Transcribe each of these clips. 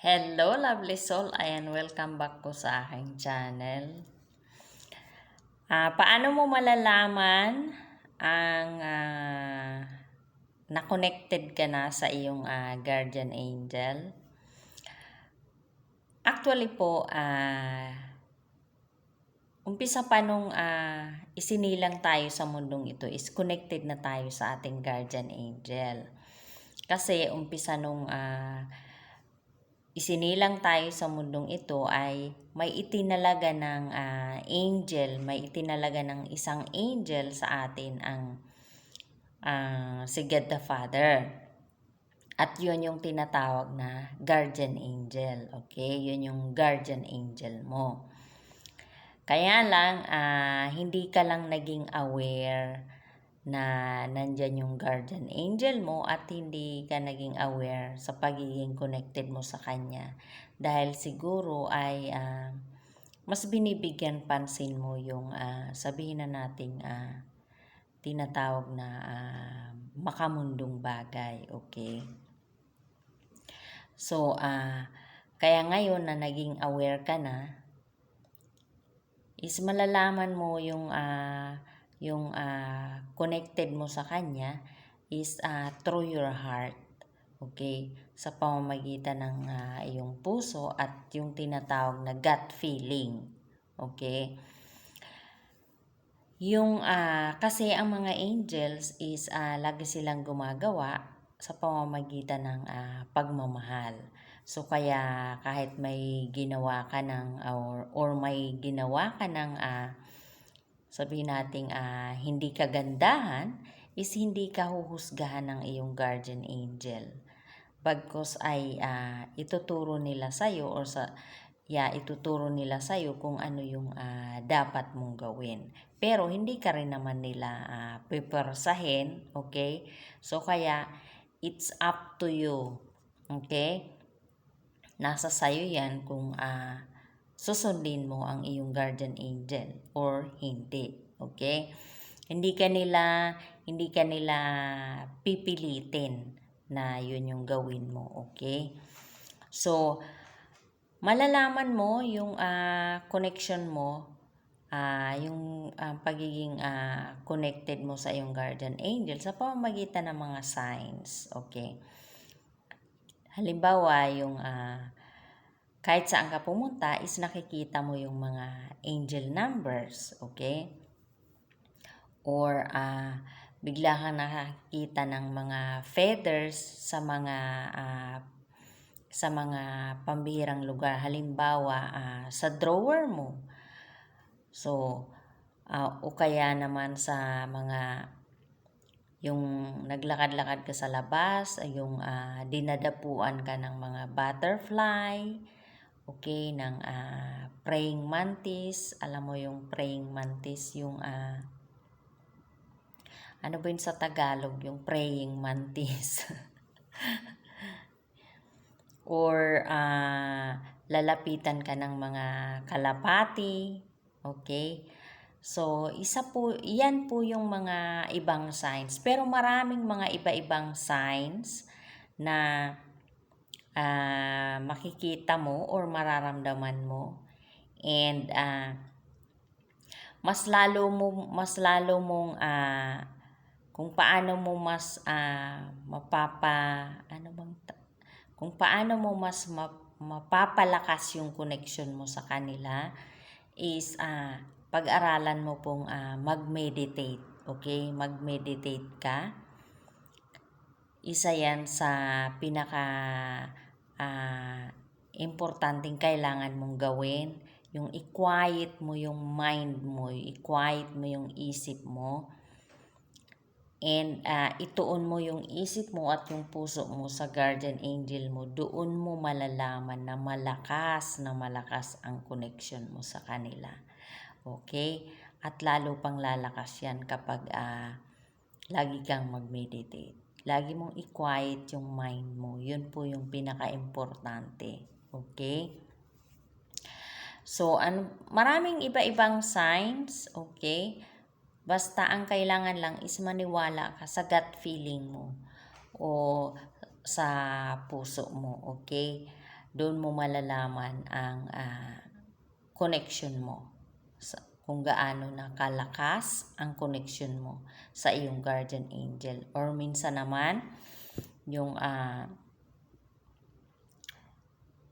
Hello, lovely soul. Ayan, welcome back po sa aking channel. Ah, paano mo malalaman ang ah, na-connected ka na sa iyong ah, guardian angel? Actually po, ah, umpisa pa nung ah, isinilang tayo sa mundong ito is connected na tayo sa ating guardian angel. Kasi umpisa nung ah, isinilang tayo sa mundong ito ay may itinalaga ng ah, angel, may itinalaga ng isang angel sa atin ang ah, si God the Father. At yun yung tinatawag na guardian angel. Okay? Yun yung guardian angel mo. Kaya lang, ah, hindi ka lang naging aware na nandyan yung guardian angel mo at hindi ka naging aware sa pagiging connected mo sa kanya. Dahil siguro ay ah, mas binibigyan pansin mo yung ah, sabihin na nating ah, tinatawag na ah, makamundong bagay. Okay? So, ah, kaya ngayon na naging aware ka na, is malalaman mo yung ah, yung ah, connected mo sa kanya is ah, through your heart. Okay? Sa pamamagitan ng ah, iyong puso at yung tinatawag na gut feeling. Okay? Yung ah, kasi ang mga angels is ah, lagi silang gumagawa sa pamamagitan ng ah, pagmamahal. So kaya kahit may ginawa ka ng or, or may ginawa ka ng ah, sabihin nating ah, hindi kagandahan is hindi ka huhusgahan ng iyong guardian angel. Bagkos ay ah, ituturo nila sa iyo or sa yeah, ituturo nila sa iyo kung ano yung ah, dapat mong gawin. Pero hindi ka rin naman nila ah, pipersahin, okay? So kaya it's up to you. Okay? Nasa sayo yan kung ah, susundin mo ang iyong guardian angel or hindi. Okay? Hindi ka nila hindi ka nila pipilitin na yun yung gawin mo. Okay? So, malalaman mo yung ah, connection mo, ah, yung ah, pagiging ah, connected mo sa iyong guardian angel sa pamamagitan ng mga signs. Okay? Halimbawa, yung ah, kahit saan ka pumunta is nakikita mo yung mga angel numbers, okay? Or ah, bigla kang nakakita ng mga feathers sa mga ah, sa mga pambihirang lugar. Halimbawa, ah, sa drawer mo. So, ah, o kaya naman sa mga yung naglakad-lakad ka sa labas, yung ah, dinadapuan ka ng mga butterfly, okay, ng ah, praying mantis. Alam mo yung praying mantis, yung ah, ano ba yun sa Tagalog, yung praying mantis. Or ah, lalapitan ka ng mga kalapati, okay? So, isa po, yan po yung mga ibang signs. Pero maraming mga iba-ibang signs na ah, makikita mo or mararamdaman mo. And ah, mas lalo mo mas lalo mong ah, kung paano mo mas ah, mapapa ano bang kung paano mo mas map- mapapalakas yung connection mo sa kanila is ah, pag-aralan mo pong ah, mag-meditate. Okay? Mag-meditate ka. Isa yan sa pinaka importanteng kailangan mong gawin. Yung i-quiet mo yung mind mo, i-quiet mo yung isip mo. And ah, ituon mo yung isip mo at yung puso mo sa guardian angel mo. Doon mo malalaman na malakas na malakas ang connection mo sa kanila. Okay? At lalo pang lalakas yan kapag ah, lagi kang mag-meditate. Lagi mong i-quiet yung mind mo. Yun po yung pinaka-importante. Okay? So, ano, maraming iba-ibang signs, okay? Basta ang kailangan lang is maniwala ka sa gut feeling mo o sa puso mo, okay? doon mo malalaman ang ah, connection mo. Sa, kung gaano na kalakas ang connection mo sa iyong guardian angel. Or minsan naman, yung ah,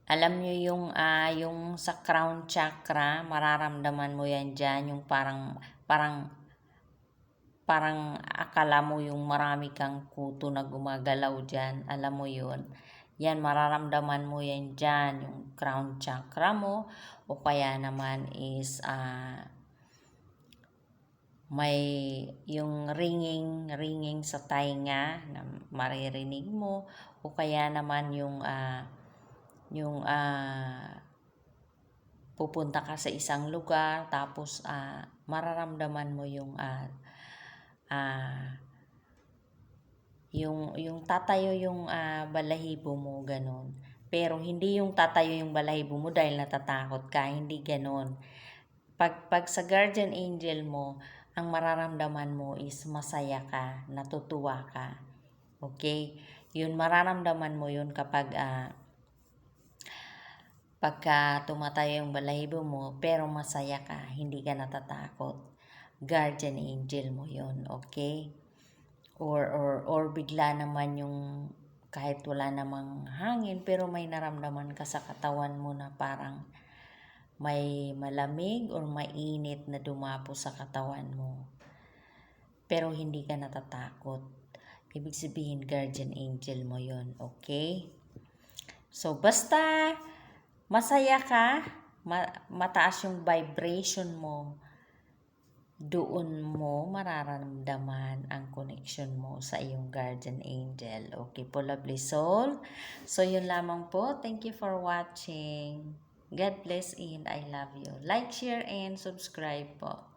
alam nyo yung, ah, yung sa crown chakra, mararamdaman mo yan dyan, yung parang, parang, parang akala mo yung marami kang kuto na gumagalaw dyan. Alam mo yun. Yan, mararamdaman mo yan dyan, yung crown chakra mo, o kaya naman is, ah, may yung ringing, ringing sa tainga na maririnig mo, o kaya naman yung, ah, yung ah, pupunta ka sa isang lugar tapos ah, mararamdaman mo yung ah, ah, yung yung tatayo yung ah, balahibo mo ganun. Pero hindi yung tatayo yung balahibo mo dahil natatakot ka hindi ganun. Pag pag sa guardian angel mo ang mararamdaman mo is masaya ka natutuwa ka. Okay? Yun mararamdaman mo yun kapag ah, pagka tumatayo yung balahibo mo, pero masaya ka, hindi ka natatakot. Guardian angel mo yon okay? Or, or, or bigla naman yung kahit wala namang hangin, pero may naramdaman ka sa katawan mo na parang may malamig or mainit na dumapo sa katawan mo. Pero hindi ka natatakot. Ibig sabihin, guardian angel mo yon okay? So, basta masaya ka, ma- mataas yung vibration mo, doon mo mararamdaman ang connection mo sa iyong guardian angel. Okay po, lovely soul. So, yun lamang po. Thank you for watching. God bless and I love you. Like, share, and subscribe po.